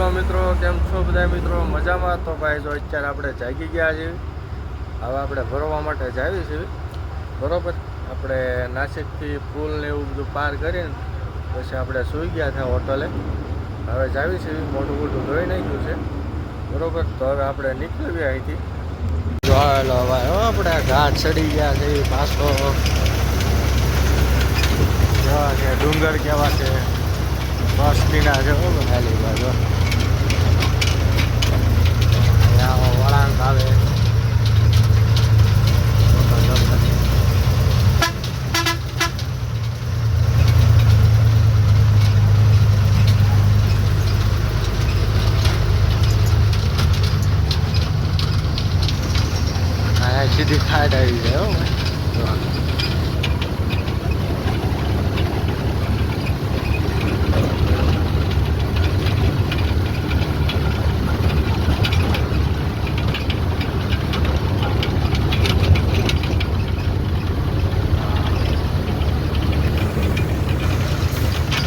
Hello મિત્રો, કેમ છો બધા મિત્રો? મજામાં? તો ભાઈ, જો અત્યારે આપણે જાગી ગયા છીએ. હવે આપણે ભરવા માટે જાવી છીએ. બરોબર? આપણે નાસિકથી પુલ ને એવું બધું પાર કરીને પછી આપણે સૂઈ ગયા હતા હોટલે. હવે જાવી છીએ. મોટું મોટું ધોઈ નાખ્યું છે. બરોબર? તો હવે આપણે નીકળીએ અહીંથી. જોયેલો હવે આપણે ઘાટ ચડી ગયા છે પાછો. કેવા છે ડુંગર કેવા છે, મસ્તીના છે, હો ખાલી બાજુ. વળાંક આવે સીધી ખાટ આવી જાય હો ભાઈ.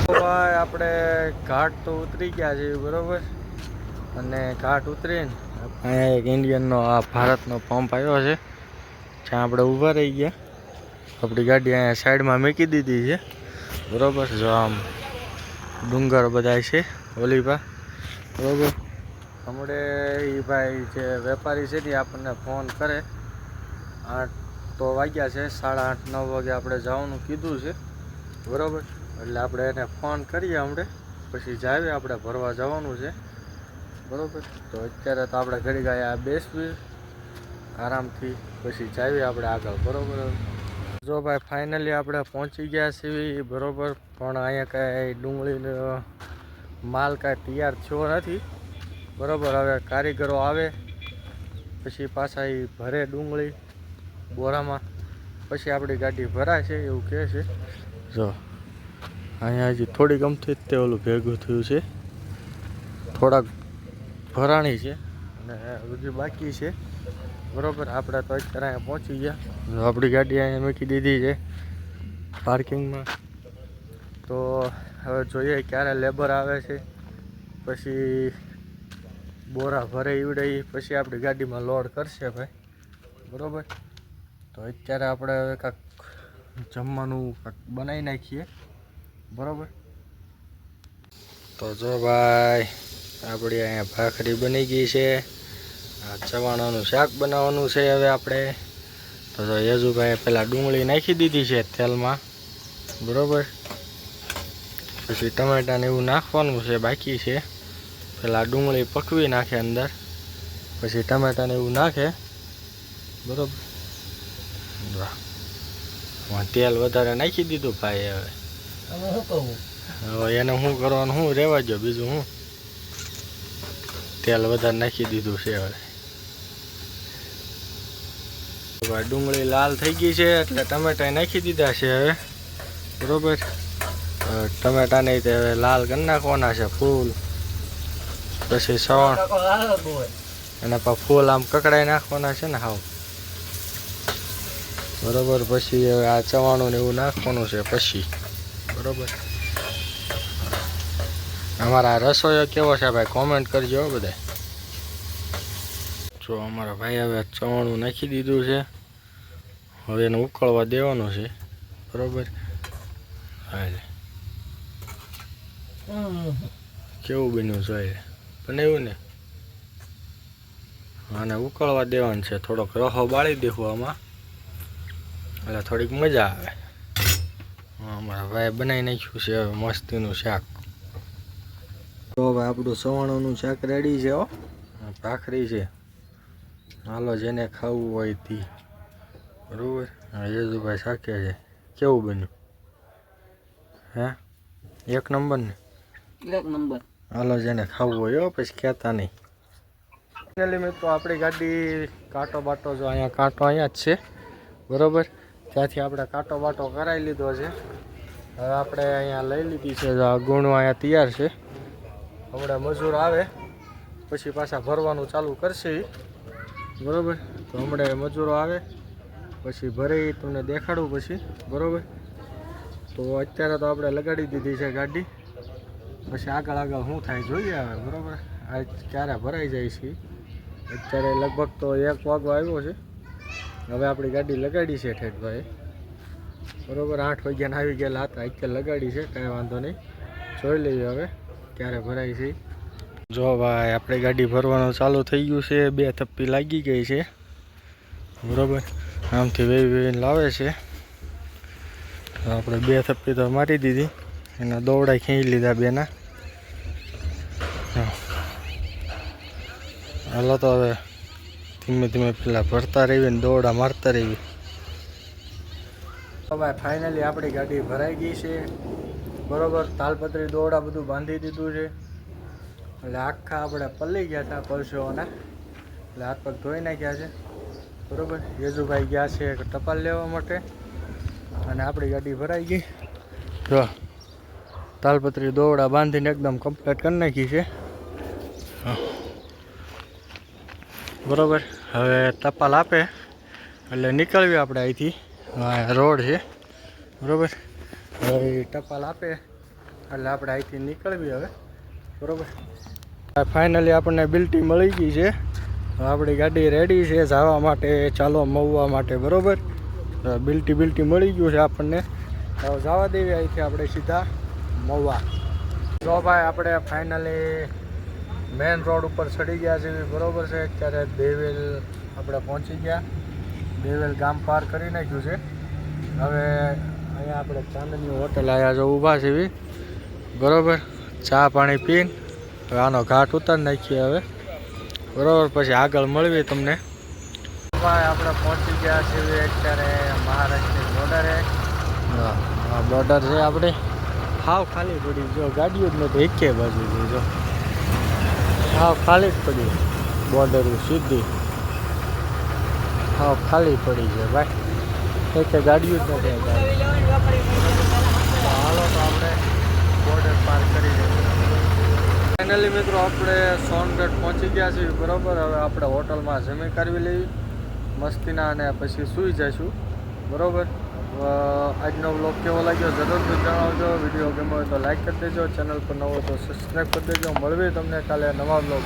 તો ભાઈ આપણે ઘાટ તો ઉતરી ગયા છીએ, બરોબર? અને ઘાટ ઉતરીને અહીંયા એક ઇન્ડિયનનો આ ભારતનો પંપ આવ્યો છે, જ્યાં આપણે ઊભા રહી ગયા. આપણી ગાડી અહીંયા સાઈડમાં મૂકી દીધી છે, બરોબર? જો આમ ડુંગર બધા છે ઓલીભા બરોબર? હમણે એ ભાઈ જે વેપારી છે ને આપણને ફોન કરે. આઠ તો વાગ્યા છે, સાડા આઠ, નવ વાગે આપણે જવાનું કીધું છે, બરોબર? એટલે આપણે એને ફોન કરીએ હમણે, પછી જાવીએ આપણે ભરવા જવાનું છે. બરોબર? તો અત્યારે તો આપણે ઘડી ગયા બેસવી, આરામથી, પછી જાવીએ આપણે આગળ. બરોબર? જો ભાઈ ફાઇનલી આપણે પહોંચી ગયા છીએ, બરોબર? પણ અહીંયા કાંઈ ડુંગળીનો માલ કાંઈ તૈયાર થયો નથી. બરોબર? હવે કારીગરો આવે, પછી પાછા એ ભરે ડુંગળી બોરામાં. પછી આપણી ગાડી ભરાય છે, એવું કહે છે. જો. અહીંયા હજી થોડી ગમથી જ તે ઓલું ભેગું થયું છે. થોડાક ભરાણી છે અને હજી બાકી છે. બરોબર, આપણે તો અત્યારે અહીંયા પહોંચી ગયા. આપણી ગાડી અહીંયા મૂકી દીધી છે પાર્કિંગમાં. તો હવે જોઈએ ક્યારે લેબર આવે છે. પછી બોરા ભરે ઈવડે પછી આપણી ગાડીમાં લોડ કરશે ભાઈ. બરોબર? તો અત્યારે આપણે હવે કાંક જમવાનું કાંક બનાવી નાખીએ. બરોબર? તો જો ભાઈ, આપણી અહીંયા ભાખરી બની ગઈ છે. આ ચવાણાનું શાક બનાવવાનું છે હવે આપણે. તો જો યજુભાઈ પહેલાં ડુંગળી નાખી દીધી છે તેલમાં. બરોબર? પછી ટમેટાને એવું નાખવાનું છે, બાકી છે. પહેલાં ડુંગળી પકવી નાખે અંદર. પછી ટમેટાને એવું નાખે. બરોબર? તેલ વધારે નાખી દીધું ભાઈ હવે. હવે એને શું કરવાનું શું રહેવા જો બીજું શું તેલ વધારે નાખી દીધું છે હવે. ડુંગળી લાલ થઈ ગઈ છે એટલે ટમેટા નાખી દીધા છે હવે. બરોબર? ટમેટાને તે હવે લાલ કરી નાખવાના છે ફૂલ. પછી સવણ. અને ફૂલ આમ કકડાઈ નાખવાના છે ને હાવ. બરોબર? પછી હવે આ ચવાણું ને એવું નાખવાનું છે પછી. બરોબર. અમારા રસોઈયો કેવો છે ભાઈ? કોમેન્ટ કરજો બધા જો અમારા ભાઈ હવે ચવાણું નાખી દીધું છે. હવે એને ઉકળવા દેવાનું છે. બરોબર? હાલે કેવું બન્યું છે બનાવ્યું ને? આને ઉકળવા દેવાનું છે. થોડોક રહો બાળી દેવું આમાં. એટલે થોડીક મજા આવે. અમારા ભાઈ બનાવી નાખ્યું છે હવે મસ્તીનું શાક. તો હવે આપણું સવાણોનું શાક રેડી છે હો. ભાખરી છે. હાલો જેને ખાવું હોય તે. બરાબર? હા, યેજુભાઈ શાકે છે. કેવું બન્યું? હે? એક નંબર ને? એક નંબર. હાલો જેને ખાવું હોય હો પછી કહેતા નહીં. ફાઇનલી મિત્રો આપણી ગાડી કાંટો બાટો જો અહીંયા કાંટો અહીંયા જ છે. બરોબર? ત્યાંથી આપણે કાંટો બાટો કરાવી લીધો છે. હવે આપણે અહીંયા લઈ લીધી છે ગુણો અહીંયા તૈયાર છે. હમણાં મજૂર આવે, પછી પાછા ભરવાનું ચાલુ કરશે બરાબર? તો હમણાં મજૂરો આવે, પછી ભરે તમને દેખાડું પછી. બરાબર? તો અત્યારે તો આપણે લગાડી દીધી છે ગાડી. પછી આગળ આગળ શું થાય જોઈએ હવે, બરાબર? આ ક્યારે ભરાઈ જાય છે અત્યારે લગભગ તો એક વાગવા આવ્યો છે. હવે આપણી ગાડી લગાડી છે ઠેઠભાઈ બરોબર, આઠ વાગ્યાને આવી ગયેલા હતા. અત્યારે લગાડી છે, કાંઈ વાંધો નહીં. જોઈ લઈએ હવે, ક્યારે ભરાય છે. જો ભાઈ, આપણી ગાડી ભરવાનું ચાલુ થઈ ગયું છે. બે થપ્પી લાગી ગઈ છે. બરોબર, આમથી વેવી વેવીને લાવે છે. આપણે બે થપ્પી તો મારી દીધી. એના દોવડા ખેંચી લીધા બેના. હાલો તો હવે ધીમે ધીમે પેલા ભરતા રહીએ ને દોડા મારતા રહીએ. તો ભાઈ ફાઇનલી આપણી ગાડી ભરાઈ ગઈ છે. બરોબર, તાલપત્રી દોડા બધું બાંધી દીધું છે. એટલે આખા આપણે પલ્લી ગયા હતા પલસોના એટલે હાથ પગ ધોઈ નાખ્યા છે. બરોબર, યેજુભાઈ ગયા છે ટપાલ લેવા માટે. અને આપણી ગાડી ભરાઈ ગઈ. જો, તાલપત્રી દોડા બાંધીને એકદમ કમ્પ્લીટ કરી નાખી છે હા. બરોબર. હવે ટપાલ આપે. એટલે નીકળવી આપણે અહીંથી. રોડ છે. બરોબર. હવે ટપાલ આપે. એટલે આપણે અહીંથી નીકળવી હવે. બરાબર. ફાઇનલી આપણને બિલ્ટી મળી ગઈ છે. આપણી ગાડી રેડી છે જવા માટે ચાલો મવવા માટે. બરોબર. બિલ્ટી બિલ્ટી મળી ગયું છે આપણને. જવા દેવી અહીંથી આપણે સીધા મવવા. જો ભાઈ, આપણે ફાઇનલી મેન રોડ ઉપર ચડી ગયા છે બરાબર છે. અત્યારે દેવેલ આપણે પહોંચી ગયા. દેવેલ ગામ પાર કરી નાખ્યું છે. હવે અહીંયા આપણે ચાંદની હોટલ આવ્યા છે ઊભા છે બરોબર? ચા પાણી પીને, હવે આનો ઘાટ ઉતારી નાખીએ હવે. બરાબર? પછી આગળ મળવી તમને. આપણે પહોંચી ગયા છીએ અત્યારે મહારાષ્ટ્રની બોર્ડરે. હા બોર્ડર છે આપણે. હાવ ખાલી પડી જો ગાડીઓ જ નથી, એકે બાજુ જો. હાવ ખાલી જ પડી બોર્ડર સીધી. હાવ ખાલી પડી છે ભાઈ. એક ગાડીઓ જ નથી હાલો તો આપણે બોર્ડર પાર કરી ફાઇનલી મિત્રો આપણે સોનગઢ પહોંચી ગયા છીએ, બરાબર? હવે આપણે હોટલમાં જમી કરવી લેવી. મસ્તીના અને પછી સૂઈ જઈશું. બરોબર? આજનો બ્લોગ કેવો લાગ્યો જરૂરથી જણાવજો. વીડિયો ગમ્યો હોય તો લાઈક કરી દેજો. ચેનલ પર નવો તો સબસ્ક્રાઈબ કરી દેજો. મળવી તમને કાલે નવા બ્લોગ